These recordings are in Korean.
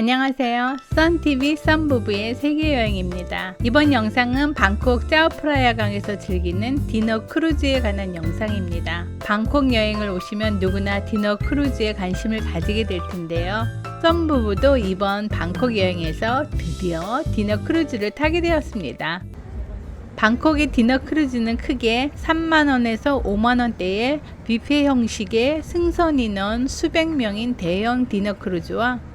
안녕하세요. 썬TV 썬부부의 세계여행입니다. 이번 영상은 방콕 짜오프라야강에서 즐기는 디너 크루즈에 관한 영상입니다. 방콕 여행을 오시면 누구나 디너 크루즈에 관심을 가지게 될 텐데요. 썬부부도 이번 방콕 여행에서 드디어 디너 크루즈를 타게 되었습니다. 방콕의 디너 크루즈는 크게 3만원에서 5만원대의 뷔페 형식의 승선 인원 수백 명인 대형 디너 크루즈와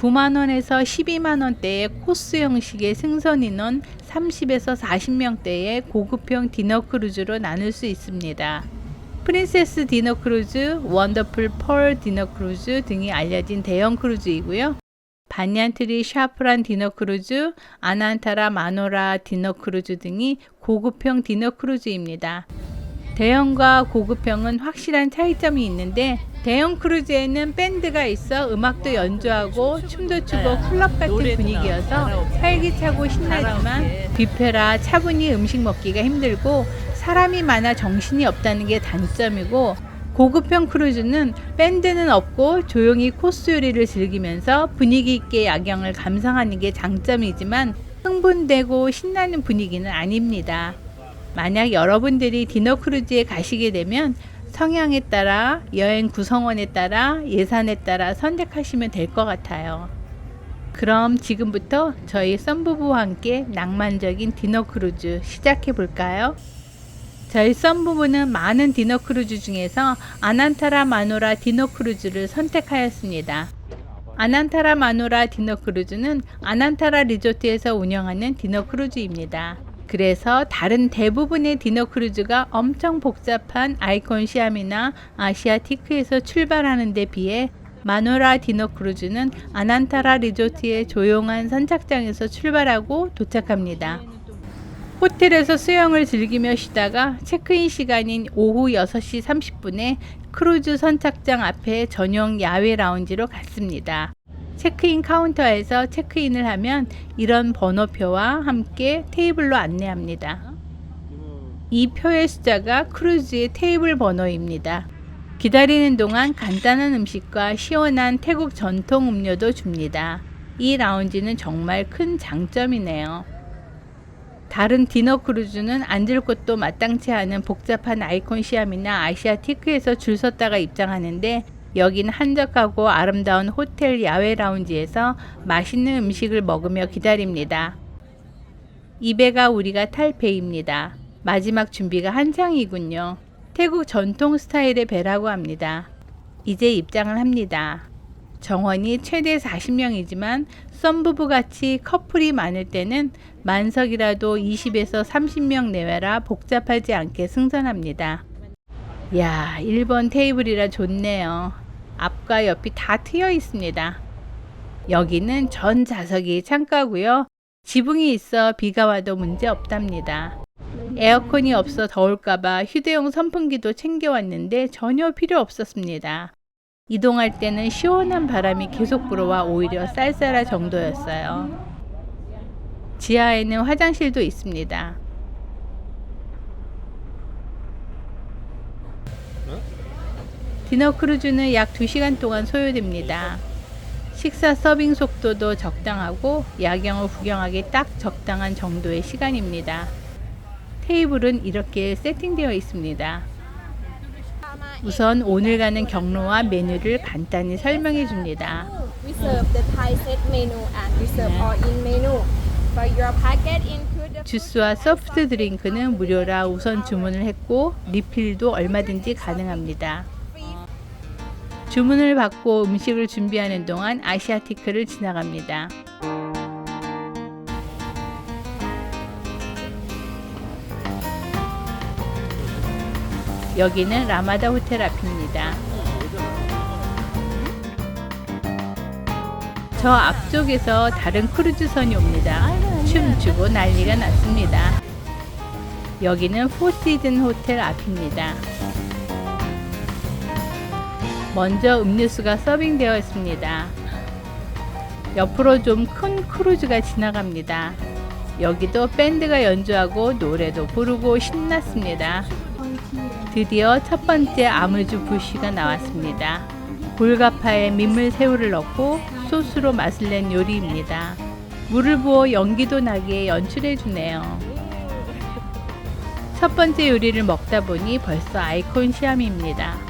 9만원에서 12만원대의 코스 형식의 승선 인원 30에서 40명대의 고급형 디너 크루즈로 나눌 수 있습니다. 프린세스 디너 크루즈, 원더풀 펄 디너 크루즈 등이 알려진 대형 크루즈이고요. 반얀트리 샤프란 디너 크루즈, 아난타라 마노라 디너 크루즈 등이 고급형 디너 크루즈입니다. 대형과 고급형은 확실한 차이점이 있는데 대형 크루즈에는 밴드가 있어 음악도 연주하고 춤도 추고 클럽 같은 분위기여서 활기차고 신나지만 뷔페라 차분히 음식 먹기가 힘들고 사람이 많아 정신이 없다는 게 단점이고 고급형 크루즈는 밴드는 없고 조용히 코스 요리를 즐기면서 분위기 있게 야경을 감상하는 게 장점이지만 흥분되고 신나는 분위기는 아닙니다. 만약 여러분들이 디너 크루즈에 가시게 되면 성향에 따라 여행 구성원에 따라 예산에 따라 선택하시면 될 것 같아요. 그럼 지금부터 저희 썬부부와 함께 낭만적인 디너 크루즈 시작해 볼까요? 저희 썬부부는 많은 디너 크루즈 중에서 아난타라 마노라 디너 크루즈를 선택하였습니다. 아난타라 마노라 디너 크루즈는 아난타라 리조트에서 운영하는 디너 크루즈입니다. 그래서 다른 대부분의 디너 크루즈가 엄청 복잡한 아이콘 시암이나 아시아티크에서 출발하는 데 비해 마노라 디너 크루즈는 아난타라 리조트의 조용한 선착장에서 출발하고 도착합니다. 호텔에서 수영을 즐기며 쉬다가 체크인 시간인 오후 6시 30분에 크루즈 선착장 앞에 전용 야외 라운지로 갔습니다. 체크인 카운터에서 체크인을 하면 이런 번호표와 함께 테이블로 안내합니다. 이 표의 숫자가 크루즈의 테이블 번호입니다. 기다리는 동안 간단한 음식과 시원한 태국 전통 음료도 줍니다. 이 라운지는 정말 큰 장점이네요. 다른 디너 크루즈는 앉을 곳도 마땅치 않은 복잡한 아이콘 시암이나 아시아 티크에서 줄 섰다가 입장하는데 여긴 한적하고 아름다운 호텔 야외 라운지에서 맛있는 음식을 먹으며 기다립니다. 이 배가 우리가 탈 배입니다. 마지막 준비가 한창이군요. 태국 전통 스타일의 배라고 합니다. 이제 입장을 합니다. 정원이 최대 40명이지만 썸부부 같이 커플이 많을 때는 만석이라도 20에서 30명 내외라 복잡하지 않게 승선합니다. 야, 1번 테이블이라 좋네요. 앞과 옆이 다 트여 있습니다. 여기는 전 좌석이 창가고요. 지붕이 있어 비가 와도 문제 없답니다. 에어컨이 없어 더울까봐 휴대용 선풍기도 챙겨왔는데 전혀 필요 없었습니다. 이동할 때는 시원한 바람이 계속 불어와 오히려 쌀쌀할 정도였어요. 지하에는 화장실도 있습니다. 디너 크루즈는 약 2시간 동안 소요됩니다. 식사 서빙 속도도 적당하고 야경을 구경하기 딱 적당한 정도의 시간입니다. 테이블은 이렇게 세팅되어 있습니다. 우선 오늘 가는 경로와 메뉴를 간단히 설명해 줍니다. The 주스와 소프트 드링크는 무료라 우선 주문을 했고 리필도 얼마든지 가능합니다. 주문을 받고 음식을 준비하는 동안 아시아티크를 지나갑니다. 여기는 라마다 호텔 앞입니다. 저 앞쪽에서 다른 크루즈선이 옵니다. 춤추고 난리가 났습니다. 여기는 포시즌 호텔 앞입니다. 먼저 음료수가 서빙되어 있습니다. 옆으로 좀 큰 크루즈가 지나갑니다. 여기도 밴드가 연주하고 노래도 부르고 신났습니다. 드디어 첫 번째 아무주 부시가 나왔습니다. 볼가파에 민물 새우를 넣고 소스로 맛을 낸 요리입니다. 물을 부어 연기도 나게 연출해 주네요. 첫 번째 요리를 먹다 보니 벌써 아이콘 시암입니다.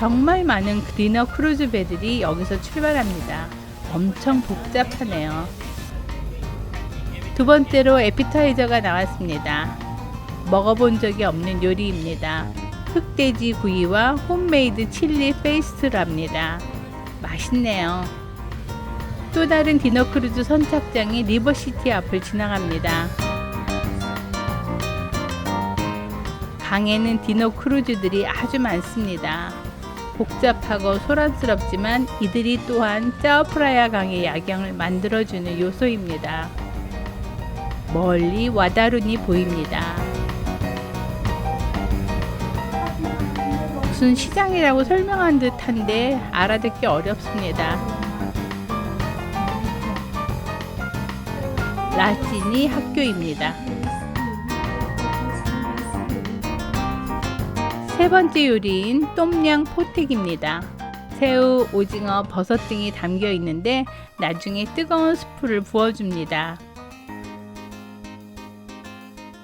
정말 많은 디너 크루즈 배들이 여기서 출발합니다. 엄청 복잡하네요. 두 번째로 에피타이저가 나왔습니다. 먹어본 적이 없는 요리입니다. 흑돼지 구이와 홈메이드 칠리 페이스트랍니다. 맛있네요. 또 다른 디너 크루즈 선착장이 리버시티 앞을 지나갑니다. 강에는 디너 크루즈들이 아주 많습니다. 복잡하고 소란스럽지만 이들이 또한 짜오프라야 강의 야경을 만들어주는 요소입니다. 멀리 와다룬이 보입니다. 무슨 시장이라고 설명한 듯한데 알아듣기 어렵습니다. 라찌니 학교입니다. 세 번째 요리인 똠양 포텍입니다. 새우, 오징어, 버섯 등이 담겨 있는데 나중에 뜨거운 스프를 부어줍니다.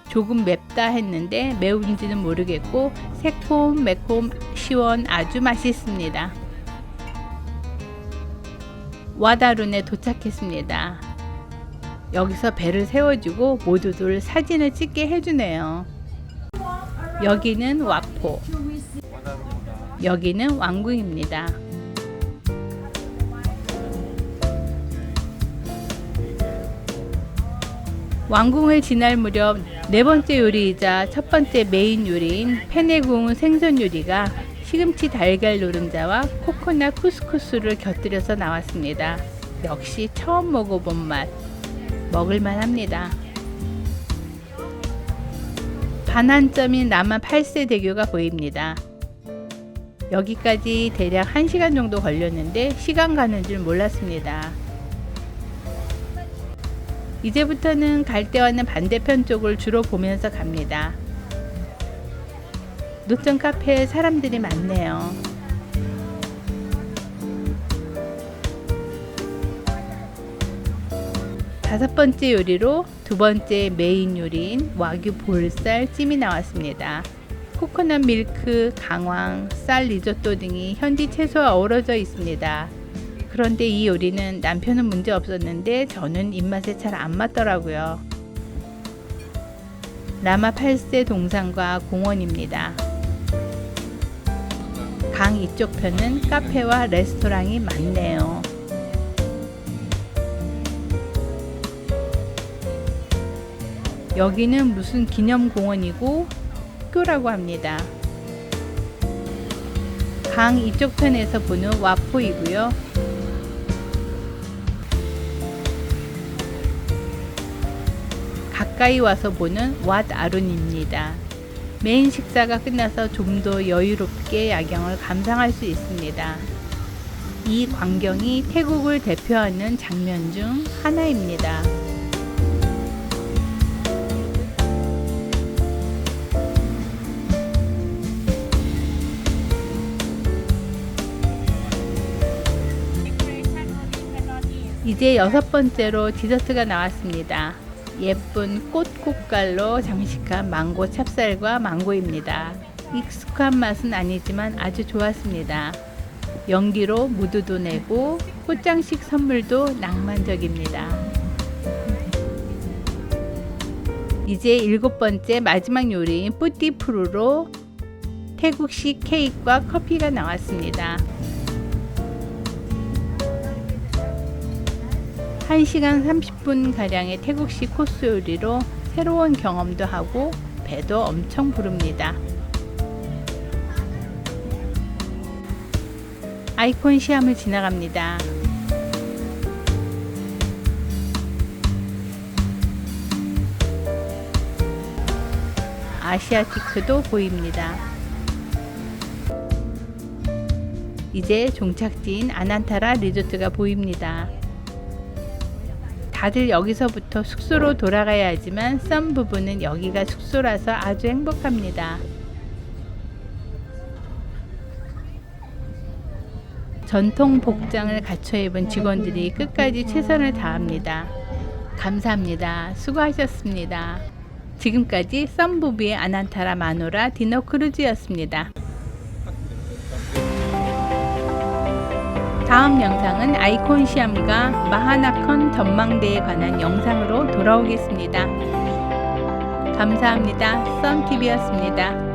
조금 맵다 했는데 매운지는 모르겠고 새콤, 매콤, 시원 아주 맛있습니다. 와다룬에 도착했습니다. 여기서 배를 세워주고 모두들 사진을 찍게 해주네요. 여기는 와포, 여기는 왕궁입니다. 왕궁을 지날 무렵 네 번째 요리이자 첫 번째 메인 요리인 페네궁 생선 요리가 시금치 달걀 노른자와 코코넛 쿠스쿠스를 곁들여서 나왔습니다. 역시 처음 먹어본 맛. 먹을만 합니다. 반환점인 남한 8세 대교가 보입니다. 여기까지 대략 1시간 정도 걸렸는데 시간 가는 줄 몰랐습니다. 이제부터는 갈대와는 반대편 쪽을 주로 보면서 갑니다. 노천 카페에 사람들이 많네요. 다섯 번째 요리로 두 번째 메인 요리인 와규 볼살 찜이 나왔습니다. 코코넛 밀크, 강황, 쌀 리조또 등이 현지 채소와 어우러져 있습니다. 그런데 이 요리는 남편은 문제 없었는데 저는 입맛에 잘 안 맞더라고요. 라마 8세 동산과 공원입니다. 강 이쪽 편은 카페와 레스토랑이 많네요. 여기는 무슨 기념공원이고 학교라고 합니다. 강 이쪽 편에서 보는 와포이고요. 가까이 와서 보는 왓 아룬입니다. 메인 식사가 끝나서 좀 더 여유롭게 야경을 감상할 수 있습니다. 이 광경이 태국을 대표하는 장면 중 하나입니다. 이제 여섯 번째로 디저트가 나왔습니다. 예쁜 꽃 꽃갈로 장식한 망고 찹쌀과 망고입니다. 익숙한 맛은 아니지만 아주 좋았습니다. 연기로 무드도 내고 꽃장식 선물도 낭만적입니다. 이제 일곱 번째 마지막 요리인 뿌띠푸르로 태국식 케이크와 커피가 나왔습니다. 1시간 30분 가량의 태국식 코스 요리로 새로운 경험도 하고 배도 엄청 부릅니다. 아이콘 시암을 지나갑니다. 아시아티크도 보입니다. 이제 종착지인 아난타라 리조트가 보입니다. 다들 여기서부터 숙소로 돌아가야 하지만 썸 부부는 여기가 숙소라서 아주 행복합니다. 전통 복장을 갖춰 입은 직원들이 끝까지 최선을 다합니다. 감사합니다. 수고하셨습니다. 지금까지 썬부비의 아난타라 마노라 디너 크루즈였습니다. 다음 영상은 아이콘 시암과 마하나컨 전망대에 관한 영상으로 돌아오겠습니다. 감사합니다. 썬TV였습니다.